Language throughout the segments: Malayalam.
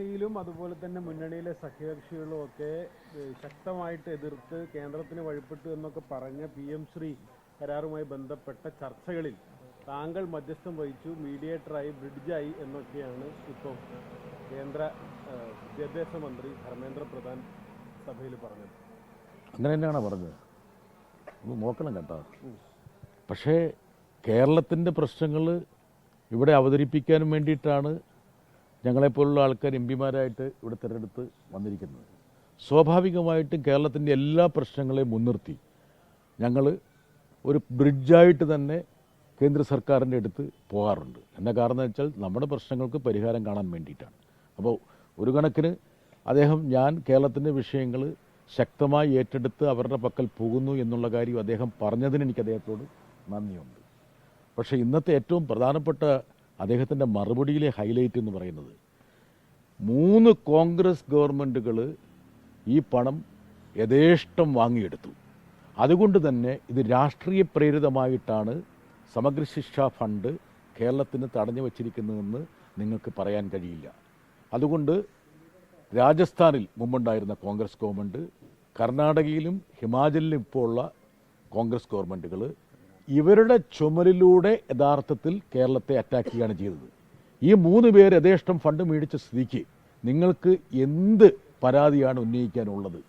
പാർട്ടിയിലും അതുപോലെ തന്നെ മുന്നണിയിലെ സഖ്യകക്ഷികളും ഒക്കെ ശക്തമായിട്ട് എതിർത്ത് കേന്ദ്രത്തിന് വഴിപ്പെട്ടു എന്നൊക്കെ പറഞ്ഞ പി എം ശ്രീ കരാറുമായി ബന്ധപ്പെട്ട ചർച്ചകളിൽ താങ്കൾ മധ്യസ്ഥം വഹിച്ചു മീഡിയേറ്ററായി ബ്രിഡ്ജായി എന്നൊക്കെയാണ് ഇപ്പോൾ കേന്ദ്ര വിദ്യാഭ്യാസ മന്ത്രി ധർമ്മേന്ദ്ര പ്രധാൻ സഭയിൽ പറഞ്ഞത്. അങ്ങനെ തന്നെയാണ് പറഞ്ഞത്? ഒന്ന് നോക്കണം കേട്ടോ. പക്ഷേ കേരളത്തിന്റെ പ്രശ്നങ്ങൾ ഇവിടെ അവതരിപ്പിക്കാനും വേണ്ടിയിട്ടാണ് ഞങ്ങളെപ്പോലുള്ള ആൾക്കാർ എം പിമാരായിട്ട് ഇവിടെ തിരഞ്ഞെടുത്ത് വന്നിരിക്കുന്നത്. സ്വാഭാവികമായിട്ടും കേരളത്തിന്റെ എല്ലാ പ്രശ്നങ്ങളെയും മുൻനിർത്തി ഞങ്ങൾ ഒരു ബ്രിഡ്ജായിട്ട് തന്നെ കേന്ദ്ര സർക്കാരിന്റെ അടുത്ത് പോകാറുണ്ട്. എന്താ കാരണം വെച്ചാൽ നമ്മുടെ പ്രശ്നങ്ങൾക്ക് പരിഹാരം കാണാൻ വേണ്ടിയിട്ടാണ്. അപ്പോൾ ഒരു കണക്കിന് അദ്ദേഹം ഞാൻ കേരളത്തിന്റെ വിഷയങ്ങൾ ശക്തമായി ഏറ്റെടുത്ത് അവരുടെ പക്കൽ പോകുന്നു എന്നുള്ള കാര്യം അദ്ദേഹം പറഞ്ഞതിന് എനിക്ക് അദ്ദേഹത്തോട് നന്ദിയുണ്ട്. പക്ഷേ ഇന്നത്തെ ഏറ്റവും പ്രധാനപ്പെട്ട അദ്ദേഹത്തിന്റെ മറുപടിയിലെ ഹൈലൈറ്റ് എന്ന് പറയുന്നത് മൂന്ന് കോൺഗ്രസ് ഗവൺമെന്റുകൾ ഈ പണം യഥേഷ്ടം വാങ്ങിയെടുത്തു. അതുകൊണ്ട് തന്നെ ഇത് രാഷ്ട്രീയ പ്രേരിതമായിട്ടാണ് സമഗ്ര ശിക്ഷാ ഫണ്ട് കേരളത്തിന് തടഞ്ഞു വച്ചിരിക്കുന്നതെന്ന് നിങ്ങൾക്ക് പറയാൻ കഴിയില്ല. അതുകൊണ്ട് രാജസ്ഥാനിൽ മുമ്പുണ്ടായിരുന്ന കോൺഗ്രസ് ഗവൺമെന്റ് കർണാടകയിലും ഹിമാചലിലും ഇപ്പോൾ ഉള്ള കോൺഗ്രസ് ഗവൺമെന്റുകൾ ഇവരുടെ ചുമലിലൂടെ യഥാർത്ഥത്തിൽ കേരളത്തെ അറ്റാക്ക് ചെയ്യുകയാണ് ചെയ്തത്. ഈ മൂന്ന് പേര് യഥേഷ്ടം ഫണ്ട് മേടിച്ച സ്ഥിതിക്ക് നിങ്ങൾക്ക് എന്ത് പരാതിയാണ് ഉന്നയിക്കാനുള്ളത്?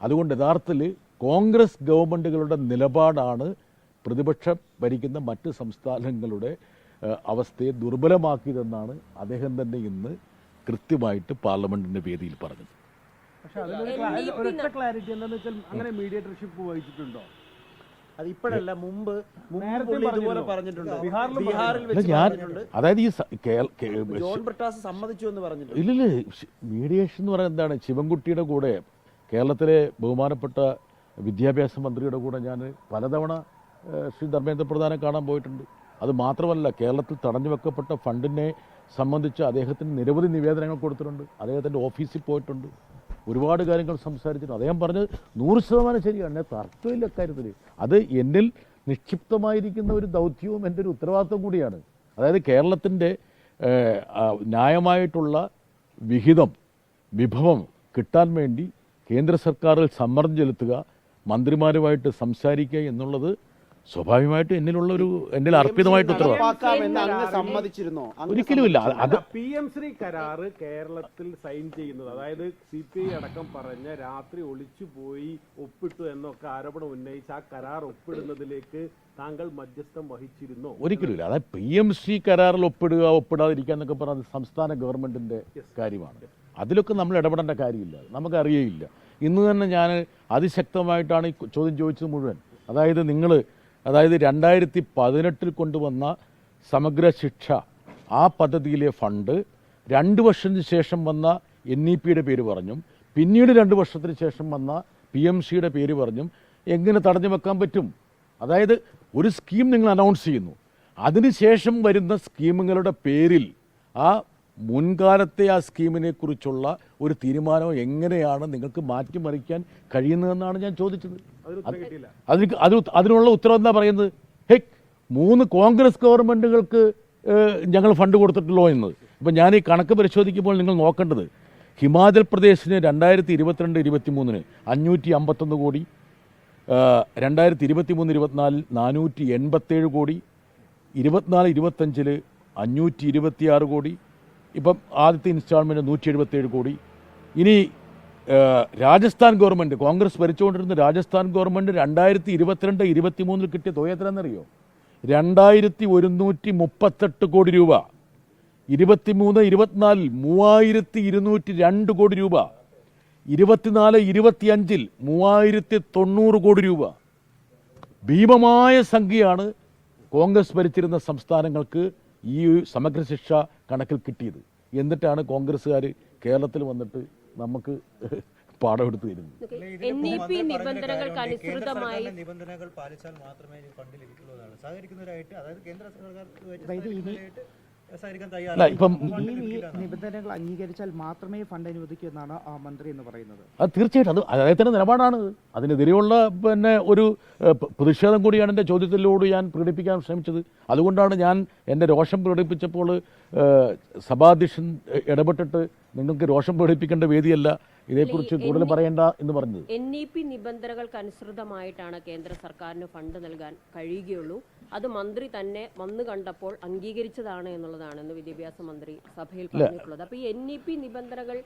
അതുകൊണ്ട് യഥാർത്ഥത്തിൽ കോൺഗ്രസ് ഗവൺമെന്റുകളുടെ നിലപാടാണ് പ്രതിപക്ഷം ഭരിക്കുന്ന മറ്റ് സംസ്ഥാനങ്ങളുടെ അവസ്ഥയെ ദുർബലമാക്കിയതെന്നാണ് അദ്ദേഹം തന്നെ ഇന്ന് കൃത്യമായിട്ട് പാർലമെന്റിന്റെ വേദിയിൽ പറഞ്ഞത്. പക്ഷെ അതിലൊരു ഒരൊറ്റ ക്ലാരിറ്റി എന്താണെന്ന് വെച്ചാൽ അങ്ങനെ മീഡിയേറ്റർഷിപ്പ് വഹിച്ചിട്ടുണ്ടോ? അത് ഇപ്പോഴല്ല മുമ്പ് ഇതുപോലെ പറഞ്ഞിട്ടുണ്ട്. ബീഹാറിൽ വെച്ച് പറഞ്ഞിട്ടുണ്ട്. അതായത് ഈ ജോൺ ബ്രിട്ടാസ് സമ്മതിച്ചു എന്ന് പറഞ്ഞിട്ടുണ്ട്. ഇല്ലില്ല മീഡിയേഷൻ എന്ന് പറയുന്നത് എന്താണ്? ശിവൻകുട്ടിയുടെ കൂടെ കേരളത്തിലെ ബഹുമാനപ്പെട്ട വിദ്യാഭ്യാസ മന്ത്രിയുടെ കൂടെ ഞാൻ പലതവണ ശ്രീ ധർമ്മേന്ദ്ര പ്രധാനെ കാണാൻ പോയിട്ടുണ്ട്. അത് മാത്രമല്ല കേരളത്തിൽ തടഞ്ഞു വെക്കപ്പെട്ട ഫണ്ടിനെ സംബന്ധിച്ച് അദ്ദേഹത്തിന് നിരവധി നിവേദനങ്ങൾ കൊടുത്തിട്ടുണ്ട്. അദ്ദേഹത്തിന്റെ ഓഫീസിൽ പോയിട്ടുണ്ട്. ഒരുപാട് കാര്യങ്ങൾ സംസാരിച്ചിട്ട് അദ്ദേഹം പറഞ്ഞത് നൂറ് ശതമാനം ശരിയാണ്. തർക്കമില്ല കാര്യത്തിൽ. അത് എന്നിൽ നിക്ഷിപ്തമായിരിക്കുന്ന ഒരു ദൗത്യവും എന്റെ ഒരു ഉത്തരവാദിത്വം കൂടിയാണ്. അതായത് കേരളത്തിന്റെ ന്യായമായിട്ടുള്ള വിഹിതം വിഭവം കിട്ടാൻ വേണ്ടി കേന്ദ്ര സർക്കാരിൽ സമ്മർദ്ദം ചെലുത്തുക മന്ത്രിമാരുമായിട്ട് സംസാരിക്കുക എന്നുള്ളത് സ്വാഭാവികമായിട്ടും എന്നിലുള്ള ഒരു എന്നിൽ അർപ്പിതമായിട്ട് ഉത്തരവാദിത്വം. ഒരിക്കലും അങ്ങ് സമ്മതിച്ചിരുന്നോ. അങ്ങ് ഒരിക്കലുമില്ല അത് പി എം ശ്രീ കരാറ് കേരളത്തിൽ സൈൻ ചെയ്യുന്നത് അതായത് സി പി ഐ അടക്കം പറഞ്ഞ രാത്രി ഒളിച്ചു പോയി ഒപ്പിട്ടു എന്നൊക്കെ ആരോപണം ഉന്നയിച്ച് ആ കരാർ ഒപ്പിടുന്നതിലേക്ക് താങ്കൾ മധ്യസ്ഥം വഹിച്ചിരുന്നോ? ഒരിക്കലുമില്ല അതായത് പി എം സി കരാറിൽ ഒപ്പിടുക ഒപ്പിടാതിരിക്കുക എന്നൊക്കെ പറഞ്ഞത് സംസ്ഥാന ഗവൺമെന്റിന്റെ കാര്യമാണ്. അതിലൊക്കെ നമ്മൾ ഇടപെടേണ്ട കാര്യമില്ല. നമുക്കറിയേയില്ല. ഇന്ന് തന്നെ ഞാൻ അതിശക്തമായിട്ടാണ് ഈ ചോദ്യം ചോദിച്ചത് മുഴുവൻ. അതായത് നിങ്ങൾ അതായത് രണ്ടായിരത്തി പതിനെട്ടിൽ കൊണ്ടുവന്ന സമഗ്ര ശിക്ഷ ആ പദ്ധതിയിലെ ഫണ്ട് രണ്ട് വർഷത്തിന് ശേഷം വന്ന എൻ ഇ പിയുടെ പേര് പറഞ്ഞും പിന്നീട് രണ്ട് വർഷത്തിന് ശേഷം വന്ന പി എം സിയുടെ പേര് പറഞ്ഞും എങ്ങനെ തടഞ്ഞു വെക്കാൻ പറ്റും? അതായത് ഒരു സ്കീം നിങ്ങൾ അനൗൺസ് ചെയ്യുന്നു. അതിനുശേഷം വരുന്ന സ്കീമുകളുടെ പേരിൽ ആ മുൻകാലത്തെ ആ സ്കീമിനെ കുറിച്ചുള്ള ഒരു തീരുമാനം എങ്ങനെയാണ് നിങ്ങൾക്ക് മാറ്റിമറിക്കാൻ കഴിയുന്നതെന്നാണ് ഞാൻ ചോദിച്ചത്. അതിന് അത് അതിനുള്ള ഉത്തരം എന്താ പറയുന്നത്? ഹേ മൂന്ന് കോൺഗ്രസ് ഗവൺമെന്റുകൾക്ക് ഞങ്ങൾ ഫണ്ട് കൊടുത്തിട്ടുള്ളോ എന്ന് ഇപ്പം ഞാൻ ഈ കണക്ക് പരിശോധിക്കുമ്പോൾ നിങ്ങൾ നോക്കേണ്ടത് ഹിമാചൽ പ്രദേശിന് രണ്ടായിരത്തി ഇരുപത്തിരണ്ട് ഇരുപത്തി മൂന്നിന് അഞ്ഞൂറ്റി അമ്പത്തൊന്ന് കോടി രണ്ടായിരത്തി ഇരുപത്തി മൂന്ന് ഇരുപത്തിനാലിൽ നാനൂറ്റി എൺപത്തേഴ് കോടി ഇരുപത്തിനാല് ഇരുപത്തഞ്ചിൽ അഞ്ഞൂറ്റി ഇരുപത്തിയാറ് കോടി ഇപ്പം ആദ്യത്തെ ഇൻസ്റ്റാൾമെന്റ് നൂറ്റി എഴുപത്തേഴ് കോടി. ഇനി രാജസ്ഥാൻ ഗവൺമെന്റ് കോൺഗ്രസ് ഭരിച്ചുകൊണ്ടിരുന്ന രാജസ്ഥാൻ ഗവൺമെന്റ് രണ്ടായിരത്തി ഇരുപത്തിരണ്ട് ഇരുപത്തി മൂന്നിൽ കിട്ടിയ തുക എത്രയെന്നറിയോ രണ്ടായിരത്തി ഒരുന്നൂറ്റി മുപ്പത്തെട്ട് കോടി രൂപ. ഇരുപത്തിമൂന്ന് ഇരുപത്തിനാലിൽ മൂവായിരത്തി ഇരുന്നൂറ്റി രണ്ട് കോടി രൂപ. ഇരുപത്തിനാല് ഇരുപത്തിയഞ്ചിൽ മൂവായിരത്തി തൊണ്ണൂറ് കോടി രൂപ. ഭീമമായ സംഖ്യയാണ് കോൺഗ്രസ് ഭരിച്ചിരുന്ന സംസ്ഥാനങ്ങൾക്ക് ഈ സമഗ്ര ശിക്ഷ കണക്കിൽ കിട്ടിയത്. എന്നിട്ടാണ് കോൺഗ്രസ്സുകാർ കേരളത്തിൽ വന്നിട്ട് നമുക്ക് പാഠമെടുത്ത് തരുന്നത് നിബന്ധനകൾക്ക് അനുസൃതമായി നിബന്ധനകൾ പാലിച്ചാൽ മാത്രമേ ഫണ്ട് ലഭിക്കുള്ളൂ എന്നാണ്. സഹകരിക്കുന്നവരായിട്ട് അതായത് കേന്ദ്ര അല്ല ഇപ്പം നിബന്ധനകൾ അംഗീകരിച്ചാൽ മാത്രമേ ഫണ്ട് അനുവദിക്കൂ എന്നാണ് ആ മന്ത്രി എന്ന് പറയുന്നത്. അത് തീർച്ചയായിട്ടും അത് അദ്ദേഹത്തിന്റെ നിലപാടാണ് അതിനെതിരെയുള്ള പിന്നെ ഒരു പ്രതിഷേധം കൂടിയാണ് എന്റെ ചോദ്യത്തിലൂടെ ഞാൻ പ്രകടിപ്പിക്കാൻ ശ്രമിച്ചത്. അതുകൊണ്ടാണ് ഞാൻ എന്റെ രോഷം പ്രകടിപ്പിച്ചപ്പോൾ സഭാധ്യക്ഷൻ ഇടപെട്ടിട്ട് നിങ്ങൾക്ക് രോഷം പ്രകടിപ്പിക്കേണ്ട വേദിയല്ല. ഇതേക്കുറിച്ച് കൂടുതൽ പറയേണ്ട എന്ന് പറഞ്ഞു എൻ ഇ പി നിബന്ധനകൾക്ക് അനുസൃതമായിട്ടാണ് കേന്ദ്ര സർക്കാരിന് ഫണ്ട് നൽകാൻ കഴിയുകയുള്ളൂ. അത് മന്ത്രി തന്നെ വന്നു കണ്ടപ്പോൾ അംഗീകരിച്ചതാണ് എന്നുള്ളതാണ് ഇന്ന് വിദ്യാഭ്യാസ മന്ത്രി സഭയിൽ പറഞ്ഞിട്ടുള്ളത്. അപ്പൊ ഈ എൻ ഇ പി നിബന്ധനകൾ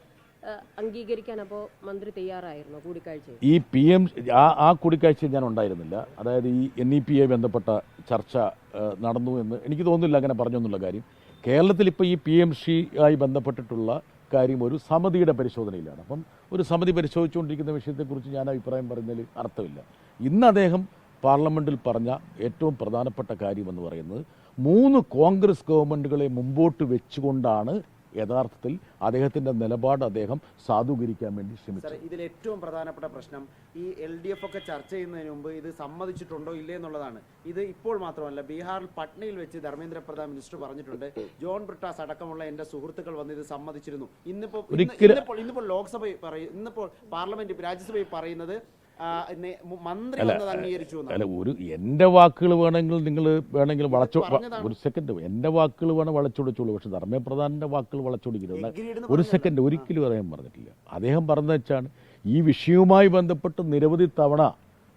അംഗീകരിക്കാൻ അപ്പോൾ മന്ത്രി തയ്യാറായിരുന്നു കൂടിക്കാഴ്ച ഈ പി എം ആ ആ കൂടിക്കാഴ്ചയിൽ ഞാൻ ഉണ്ടായിരുന്നില്ല. അതായത് ഈ എൻ ഇ പി ബന്ധപ്പെട്ട ചർച്ച നടന്നു എന്ന് എനിക്ക് തോന്നുന്നില്ല അങ്ങനെ പറഞ്ഞു എന്നുള്ള കാര്യം. കേരളത്തിൽ ഇപ്പോൾ ഈ പി എം സി ആയി ബന്ധപ്പെട്ടിട്ടുള്ള കാര്യം ഒരു സമിതിയുടെ പരിശോധനയിലാണ്. അപ്പം ഒരു സമിതി പരിശോധിച്ചുകൊണ്ടിരിക്കുന്ന വിഷയത്തെക്കുറിച്ച് ഞാൻ അഭിപ്രായം പറയുന്നതിൽ അർത്ഥമില്ല. ഇന്ന് അദ്ദേഹം പാർലമെന്റിൽ പറഞ്ഞ ഏറ്റവും പ്രധാനപ്പെട്ട കാര്യം എന്ന് പറയുന്നത് മൂന്ന് കോൺഗ്രസ് ഗവൺമെന്റുകളെ മുമ്പോട്ട് വെച്ചുകൊണ്ടാണ് യഥാർത്ഥത്തിൽ അദ്ദേഹത്തിന്റെ നിലപാട് അദ്ദേഹം സാധൂകരിക്കാൻ വേണ്ടി ശ്രമിച്ചു. ഇതിൽ ഏറ്റവും പ്രധാനപ്പെട്ട പ്രശ്നം ഈ എൽ ഡി എഫ് ഒക്കെ ചർച്ച ചെയ്യുന്നതിന് മുമ്പ് ഇത് സമ്മതിച്ചിട്ടുണ്ടോ ഇല്ലേ എന്നുള്ളതാണ്. ഇത് ഇപ്പോൾ മാത്രമല്ല ബീഹാറിൽ പട്നയിൽ വെച്ച് ധർമ്മേന്ദ്ര പ്രധാൻ മിനിസ്റ്റർ പറഞ്ഞിട്ടുണ്ട് ജോൺ ബ്രിട്ടാസ് അടക്കമുള്ള എന്റെ സുഹൃത്തുക്കൾ വന്ന് ഇത് സമ്മതിച്ചിരുന്നു. ഇന്നിപ്പോ ഇന്ന് ഒരിക്കലും- ഇന്നിപ്പോൾ ഇന്നിപ്പോൾ ലോക്സഭ പറയും ഇന്നിപ്പോൾ പാർലമെന്റ് രാജ്യസഭയിൽ പറയുന്നത് മന്ത്രി അംഗീകരിച്ചു. അല്ല ഒരു എന്റെ വാക്കുകൾ വേണമെങ്കിൽ നിങ്ങൾ വേണമെങ്കിൽ വളച്ചോ ഒരു സെക്കൻഡ് എന്റെ വാക്കുകൾ വേണം വളച്ചൊടിച്ചോളൂ. പക്ഷെ ധർമ്മപ്രധാനന്റെ വാക്കുകൾ വളച്ചൊടിക്കില്ല ഒരു. സെക്കൻഡ് ഒരിക്കലും അദ്ദേഹം പറഞ്ഞിട്ടില്ല. അദ്ദേഹം പറഞ്ഞ വെച്ചാണ് ഈ വിഷയവുമായി ബന്ധപ്പെട്ട് നിരവധി തവണ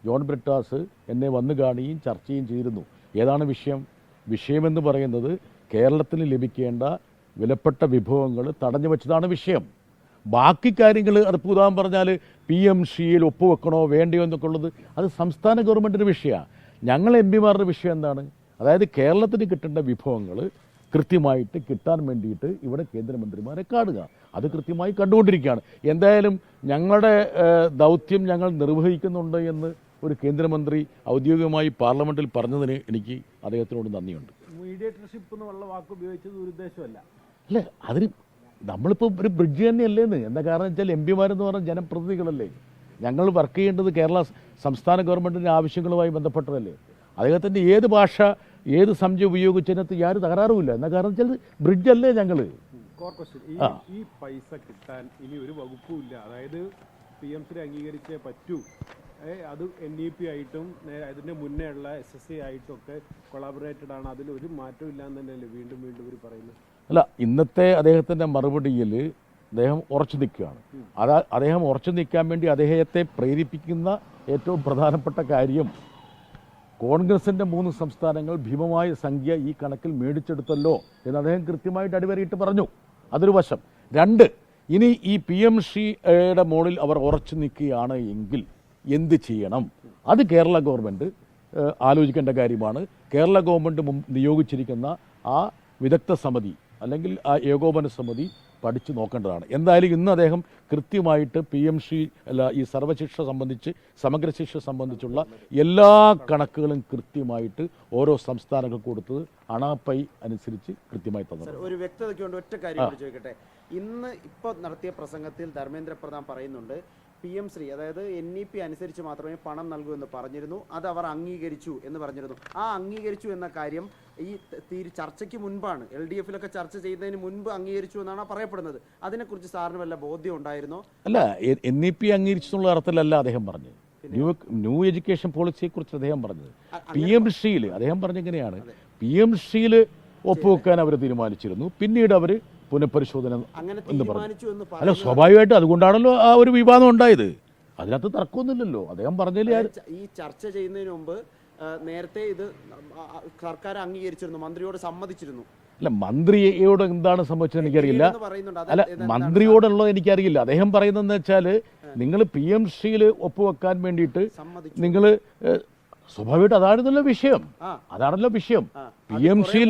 ജോൺ ബ്രിട്ടാസ് എന്നെ വന്നു കാണുകയും ചർച്ചയും ചെയ്തിരുന്നു. ഏതാണ് വിഷയം? വിഷയമെന്ന് പറയുന്നത് കേരളത്തിന് ലഭിക്കേണ്ട വിലപ്പെട്ട വിഭവങ്ങൾ തടഞ്ഞു വെച്ചതാണ് വിഷയം. ബാക്കി കാര്യങ്ങൾ അത് ഉദാഹരണം പറഞ്ഞാൽ പി എം സിയിൽ ഒപ്പുവെക്കണോ വേണ്ടയോ എന്നൊക്കെ ഉള്ളത് അത് സംസ്ഥാന ഗവൺമെന്റിന്റെ വിഷയമാണ് ഞങ്ങൾ എം പിമാരുടെ വിഷയം എന്താണ്? അതായത് കേരളത്തിന് കിട്ടേണ്ട വിഭവങ്ങൾ കൃത്യമായിട്ട് കിട്ടാൻ വേണ്ടിയിട്ട് ഇവിടെ കേന്ദ്രമന്ത്രിമാരെ കാണുക. അത് കൃത്യമായി കണ്ടുകൊണ്ടിരിക്കുകയാണ്. എന്തായാലും ഞങ്ങളുടെ ദൗത്യം ഞങ്ങൾ നിർവഹിക്കുന്നുണ്ട് എന്ന് ഒരു കേന്ദ്രമന്ത്രി ഔദ്യോഗികമായി പാർലമെന്റിൽ പറഞ്ഞതിന് എനിക്ക് അദ്ദേഹത്തിനോട് നന്ദിയുണ്ട്. മീഡിയേറ്റർഷിപ്പ് എന്നുള്ള വാക്ക് ഉപയോഗിച്ചത് ഒരു ഉദ്ദേശമല്ല അല്ല അതിന് നമ്മളിപ്പോൾ ഒരു ബ്രിഡ്ജ് തന്നെയല്ലേന്ന്. എന്താ കാരണം വെച്ചാൽ എം പിമാരെന്ന് പറഞ്ഞാൽ ജനപ്രതിനിധികളല്ലേ? ഞങ്ങൾ വർക്ക് ചെയ്യേണ്ടത് കേരള സ് സംസ്ഥാന ഗവൺമെന്റിന്റെ ആവശ്യങ്ങളുമായി ബന്ധപ്പെട്ടതല്ലേ? അദ്ദേഹത്തിന്റെ ഏത് ഭാഷ ഏത് സംശയം ഉപയോഗിച്ചതിനകത്ത് യാതൊരു തകരാറുമില്ല. എന്താ കാരണം വെച്ചാൽ ബ്രിഡ്ജ് അല്ലേ ഞങ്ങൾ ഈ പൈസ കിട്ടാൻ ഇനി ഒരു വകുപ്പും ഇല്ല അതായത് പി എം ശ്രീ അംഗീകരിച്ചേ പറ്റൂ. അത് എൻ ഇ പി ആയിട്ടും അതിന്റെ മുന്നേ ഉള്ള എസ് എസ് സി ആയിട്ടും ഒക്കെ കൊളാബറേറ്റഡ് ആണ്. അതിൽ ഒരു മാറ്റവും ഇല്ലാന്ന് തന്നെയല്ലേ വീണ്ടും വീണ്ടും ഇവർ പറയുന്നത്? അല്ല ഇന്നത്തെ അദ്ദേഹത്തിന്റെ മറുപടിയിൽ അദ്ദേഹം ഉറച്ചു നിൽക്കുകയാണ്. അതാ അദ്ദേഹം ഉറച്ചു നിൽക്കാൻ വേണ്ടി അദ്ദേഹത്തെ പ്രേരിപ്പിക്കുന്ന ഏറ്റവും പ്രധാനപ്പെട്ട കാര്യം കോൺഗ്രസിന്റെ മൂന്ന് സംസ്ഥാനങ്ങൾ ഭീമമായ സംഖ്യ ഈ കണക്കിൽ മേടിച്ചെടുത്തല്ലോ എന്ന് അദ്ദേഹം കൃത്യമായിട്ട് അടിവരയിട്ട് പറഞ്ഞു. അതൊരു വശം. രണ്ട് ഇനി ഈ പി എം ഷിയുടെ മുകളിൽ അവർ ഉറച്ചു നിൽക്കുകയാണ് എങ്കിൽ എന്ത് ചെയ്യണം? അത് കേരള ഗവൺമെന്റ് ആലോചിക്കേണ്ട കാര്യമാണ്. കേരള ഗവൺമെന്റ് നിയോഗിച്ചിരിക്കുന്ന ആ വിദഗ്ധ സമിതി അല്ലെങ്കിൽ ആ ഏകോപന സമിതി പഠിച്ചു നോക്കേണ്ടതാണ്. എന്തായാലും ഇന്ന് അദ്ദേഹം കൃത്യമായിട്ട് പി എം സി അല്ല ഈ സർവശിക്ഷ സംബന്ധിച്ച് സമഗ്ര ശിക്ഷ സംബന്ധിച്ചുള്ള എല്ലാ കണക്കുകളും കൃത്യമായിട്ട് ഓരോ സംസ്ഥാനങ്ങൾക്ക് കൊടുത്തത് അണാപ്പൈ അനുസരിച്ച് കൃത്യമായി തന്നത് സർ, ഒരു വ്യക്തതയ്ക്ക് വേണ്ടി ഒറ്റ കാര്യം കൂടി ചോദിക്കട്ടെ. ഇന്ന് ഇപ്പോൾ നടത്തിയ പ്രസംഗത്തിൽ ധർമ്മേന്ദ്ര പ്രധാൻ പറയുന്നുണ്ട് പി എം ശ്രീ അതായത് എൻ ഇ പി അനുസരിച്ച് മാത്രമേ പണം നൽകൂ എന്ന് പറഞ്ഞിരുന്നു. അത് അവർ അംഗീകരിച്ചു എന്ന് പറഞ്ഞിരുന്നു. ആ അംഗീകരിച്ചു എന്ന കാര്യം ഈ തീരു ചർച്ചയ്ക്ക് മുൻപാണ്. എൽ ഡി എഫിലൊക്കെ ചർച്ച ചെയ്യുന്നതിന് മുൻപ് അംഗീകരിച്ചു എന്നാണ് പറയപ്പെടുന്നത്. അതിനെക്കുറിച്ച് സാറിന് വല്ല ബോധ്യം ഉണ്ടായിരുന്നോ? അല്ല എൻ ഇ പി അംഗീകരിച്ചു എന്നുള്ള അർത്ഥത്തിലല്ല അദ്ദേഹം പറഞ്ഞു ന്യൂ ന്യൂ എഡ്യൂക്കേഷൻ പോളിസിയെ കുറിച്ച് അദ്ദേഹം പറഞ്ഞത്. പി എം ഷിയിൽ അദ്ദേഹം പറഞ്ഞെങ്ങനെയാണ് പി എം ഷിയിൽ ഒപ്പുവെക്കാൻ അവർ തീരുമാനിച്ചിരുന്നു. പിന്നീട് അവർ പുനഃപരിശോധന എന്ന് പറഞ്ഞു. അല്ല സ്വാഭാവികമായിട്ടും അതുകൊണ്ടാണല്ലോ ആ ഒരു വിവാദം ഉണ്ടായത്. അതിനകത്ത് തർക്കമൊന്നുമില്ലല്ലോ. അദ്ദേഹം പറഞ്ഞില്ല ഈ ചർച്ച ചെയ്യുന്നതിന് മുമ്പ് നേരത്തെ ഇത് സർക്കാർ അംഗീകരിച്ചിരുന്നു മന്ത്രിയോട് സമ്മതിച്ചിരുന്നു. അല്ല മന്ത്രിയോട് എന്താണ് സംഭവിച്ചത് എനിക്കറിയില്ല. അല്ല മന്ത്രിയോടുള്ളത് എനിക്കറിയില്ല. അദ്ദേഹം പറയുന്നതെന്ന് വെച്ചാൽ നിങ്ങൾ പി എം സിയിൽ ഒപ്പുവെക്കാൻ വേണ്ടിയിട്ട് നിങ്ങൾ സ്വാഭാവികമായിട്ട് അതായിരുന്നല്ലോ വിഷയം. അതാണല്ലോ വിഷയം. പി അത് എം സിയിൽ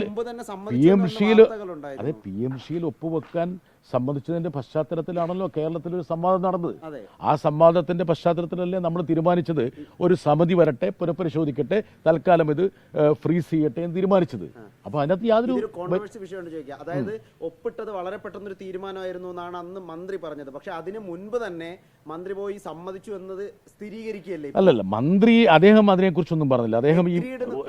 പി എം സിയിൽ അതെ പി എം സിയിൽ ഒപ്പുവെക്കാൻ സംബന്ധിച്ചതിന്റെ പശ്ചാത്തലത്തിലാണല്ലോ കേരളത്തിൽ ഒരു സംവാദം നടന്നത്. ആ സംവാദത്തിന്റെ പശ്ചാത്തലത്തിലല്ലേ നമ്മൾ തീരുമാനിച്ചത്? ഒരു സമിതി വരട്ടെ പുനഃപരിശോധിക്കട്ടെ തൽക്കാലം ഇത് ഫ്രീസ് ചെയ്യട്ടെ എന്ന് തീരുമാനിച്ചത്. അപ്പൊ അതിനകത്ത് യാതൊരു ചോദിക്കുക. അതായത് ഒപ്പിട്ടത് വളരെ പെട്ടെന്നൊരു തീരുമാനമായിരുന്നു എന്നാണ് അന്ന് മന്ത്രി പറഞ്ഞത്. പക്ഷെ അതിന് മുൻപ് തന്നെ മന്ത്രി പോയി സമ്മതിച്ചു എന്നത് സ്ഥിരീകരിക്കുകയല്ലേ അല്ലല്ല മന്ത്രി അദ്ദേഹം അതിനെക്കുറിച്ചൊന്നും പറഞ്ഞില്ല. അദ്ദേഹം ഈ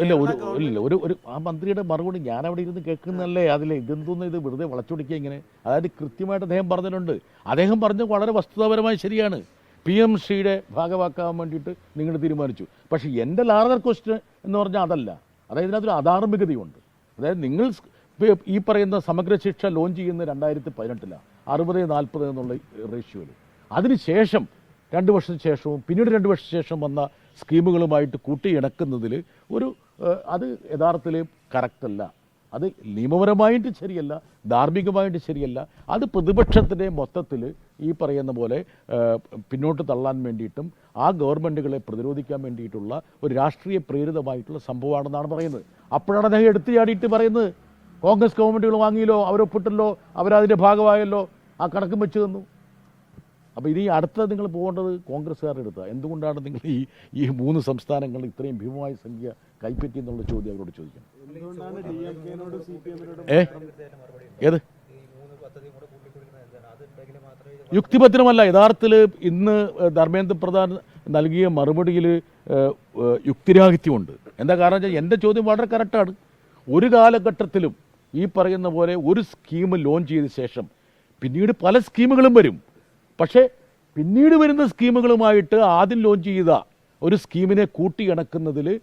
ഇല്ല ഒരു ഇല്ല ഒരു ഒരു ആ മന്ത്രിയുടെ മറുപടി ഞാൻ അവിടെ ഇരുന്ന് കേൾക്കുന്നല്ലേ അതിലെ ഇതെന്തോന്ന് ഇത് വെറുതെ വളച്ചൊടിക്കുക ഇങ്ങനെ. അതായത് കൃത്യമായിട്ട് അദ്ദേഹം പറഞ്ഞിട്ടുണ്ട്. അദ്ദേഹം പറഞ്ഞത് വളരെ വസ്തുതാപരമായി ശരിയാണ്. പി എം ശ്രീയുടെ ഭാഗമാക്കാൻ വേണ്ടിയിട്ട് നിങ്ങൾ തീരുമാനിച്ചു. പക്ഷേ എന്റെ ലാർജർ ക്വസ്റ്റ്യൻ എന്ന് പറഞ്ഞാൽ അതല്ല. അതായത് ഇതിനകത്തൊരു അധാർമികതയുണ്ട്. അതായത് നിങ്ങൾ ഈ പറയുന്ന സമഗ്ര ശിക്ഷ ലോഞ്ച് ചെയ്യുന്ന രണ്ടായിരത്തി പതിനെട്ടിലാണ്. അറുപത് നാൽപ്പത് എന്നുള്ള റേഷ്യോയിൽ അതിനുശേഷം രണ്ട് വർഷത്തിന് ശേഷവും പിന്നീട് രണ്ട് വർഷത്തിന് ശേഷം വന്ന സ്കീമുകളുമായിട്ട് കൂട്ടിയിണക്കുന്നതിൽ ഒരു അത് യഥാർത്ഥത്തിൽ കറക്റ്റല്ല. അത് നിയമപരമായിട്ട് ശരിയല്ല ധാർമ്മികമായിട്ട് ശരിയല്ല. അത് പ്രതിപക്ഷത്തിന്റെ മൊത്തത്തിൽ ഈ പറയുന്ന പോലെ പിന്നോട്ട് തള്ളാൻ വേണ്ടിയിട്ടും ആ ഗവൺമെന്റുകളെ പ്രതിരോധിക്കാൻ വേണ്ടിയിട്ടുള്ള ഒരു രാഷ്ട്രീയ പ്രേരിതമായിട്ടുള്ള സംഭവമാണെന്നാണ് പറയുന്നത്. അപ്പോഴാണ് അദ്ദേഹം എടുത്തു ചാടിയിട്ട് പറയുന്നത്. കോൺഗ്രസ് ഗവൺമെന്റുകൾ വാങ്ങിയല്ലോ അവരൊപ്പിട്ടല്ലോ അവരതിന്റെ ഭാഗമായല്ലോ ആ കണക്കും വെച്ച് തന്നു അപ്പോൾ ഇനി അടുത്ത നിങ്ങൾ പോകേണ്ടത് കോൺഗ്രസ്സുകാരുടെ അടുത്താണ് എന്തുകൊണ്ടാണ് നിങ്ങൾ ഈ ഈ മൂന്ന് സംസ്ഥാനങ്ങൾ ഇത്രയും ഭീമമായ സംഖ്യ കൈപ്പറ്റി എന്നുള്ള ചോദ്യം അവരോട് ചോദിക്കണം ഏ? ഏത്? യുക്തിപത്രമല്ല യഥാർത്ഥത്തിൽ ഇന്ന് ധർമ്മേന്ദ്ര പ്രധാൻ നൽകിയ മറുപടിയിൽ യുക്തിരാഹിത്യമുണ്ട്. എന്താ കാരണം വെച്ചാൽ എന്റെ ചോദ്യം വളരെ കറക്റ്റാണ്. ഒരു കാലഘട്ടത്തിലും ഈ പറയുന്ന പോലെ ഒരു സ്കീം ലോഞ്ച് ചെയ്ത ശേഷം പിന്നീട് പല സ്കീമുകളും വരും. പക്ഷേ പിന്നീട് വരുന്ന സ്കീമുകളുമായിട്ട് ആദ്യം ലോഞ്ച് ചെയ്ത ഒരു സ്കീമിനെ കൂട്ടിയിണക്കുന്നതിൽ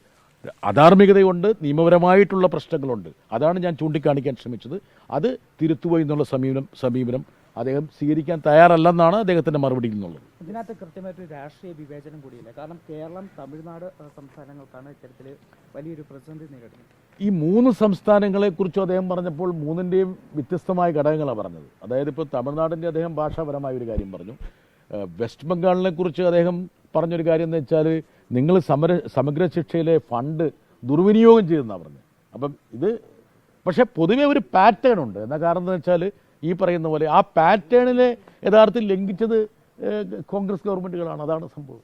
അധാർമികതയുണ്ട് നിയമപരമായിട്ടുള്ള പ്രശ്നങ്ങളുണ്ട്. അതാണ് ഞാൻ ചൂണ്ടിക്കാണിക്കാൻ ശ്രമിച്ചത്. അത് തിരുത്തുപോയി എന്നുള്ള സമീപനം സമീപനം അദ്ദേഹം സ്വീകരിക്കാൻ തയ്യാറല്ലെന്നാണ് അദ്ദേഹത്തിന്റെ മറുപടിയിൽ നിന്നുള്ളത്. ഇതിനകത്ത് കൃത്യമായിട്ടൊരു രാഷ്ട്രീയ വിവേചനം കൂടിയില്ല. കാരണം കേരളം തമിഴ്നാട് സംസ്ഥാനങ്ങൾക്കാണ് ഇത്തരത്തിൽ വലിയൊരു പ്രതിസന്ധി നേരിടുന്നത്. ഈ മൂന്ന് സംസ്ഥാനങ്ങളെക്കുറിച്ച് അദ്ദേഹം പറഞ്ഞപ്പോൾ മൂന്നിന്റെയും വ്യത്യസ്തമായ ഘടകങ്ങളാണ് പറഞ്ഞത്. അതായത് ഇപ്പോൾ തമിഴ്നാടിന്റെ അദ്ദേഹം ഭാഷാപരമായ ഒരു കാര്യം പറഞ്ഞു. വെസ്റ്റ് ബംഗാളിനെ കുറിച്ച് അദ്ദേഹം പറഞ്ഞൊരു കാര്യം എന്ന് വെച്ചാൽ നിങ്ങൾ സമര സമഗ്ര ശിക്ഷയിലെ ഫണ്ട് ദുർവിനിയോഗം ചെയ്തെന്നാണ് പറഞ്ഞത്. അപ്പം ഇത് പക്ഷേ പൊതുവേ ഒരു പാറ്റേൺ ഉണ്ട്. എന്ന കാരണം എന്ന് വെച്ചാൽ ഈ പറയുന്ന പോലെ ആ പാറ്റേണിനെ യഥാർത്ഥത്തിൽ ലംഘിച്ചത് കോൺഗ്രസ് ഗവൺമെന്റുകളാണ് അതാണ് സംഭവം.